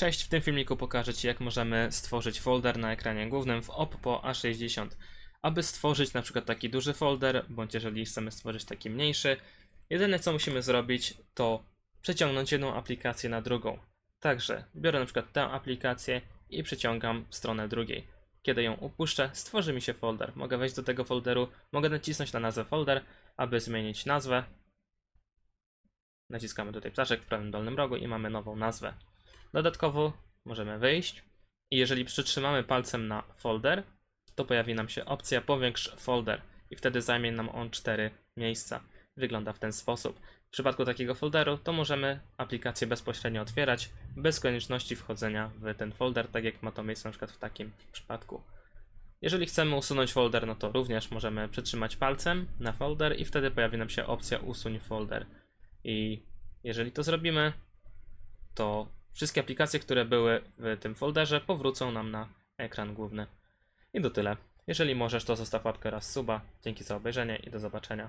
Cześć, w tym filmiku pokażę Ci jak możemy stworzyć folder na ekranie głównym w Oppo A60. Aby stworzyć na przykład taki duży folder, bądź jeżeli chcemy stworzyć taki mniejszy, jedyne co musimy zrobić to przeciągnąć jedną aplikację na drugą. Także biorę na przykład tę aplikację i przeciągam stronę drugiej. Kiedy ją upuszczę, stworzy mi się folder. Mogę wejść do tego folderu, mogę nacisnąć na nazwę folder, aby zmienić nazwę. Naciskamy tutaj ptaszek w prawym dolnym rogu i mamy nową nazwę. Dodatkowo możemy wyjść i jeżeli przytrzymamy palcem na folder, to pojawi nam się opcja powiększ folder i wtedy zajmie nam on 4 miejsca. Wygląda w ten sposób. W przypadku takiego folderu to możemy aplikację bezpośrednio otwierać bez konieczności wchodzenia w ten folder, tak jak ma to miejsce na przykład w takim przypadku. Jeżeli chcemy usunąć folder, no to również możemy przytrzymać palcem na folder i wtedy pojawi nam się opcja usuń folder. I jeżeli to zrobimy, to wszystkie aplikacje, które były w tym folderze, powrócą nam na ekran główny. I to tyle. Jeżeli możesz, to zostaw łapkę raz suba. Dzięki za obejrzenie i do zobaczenia.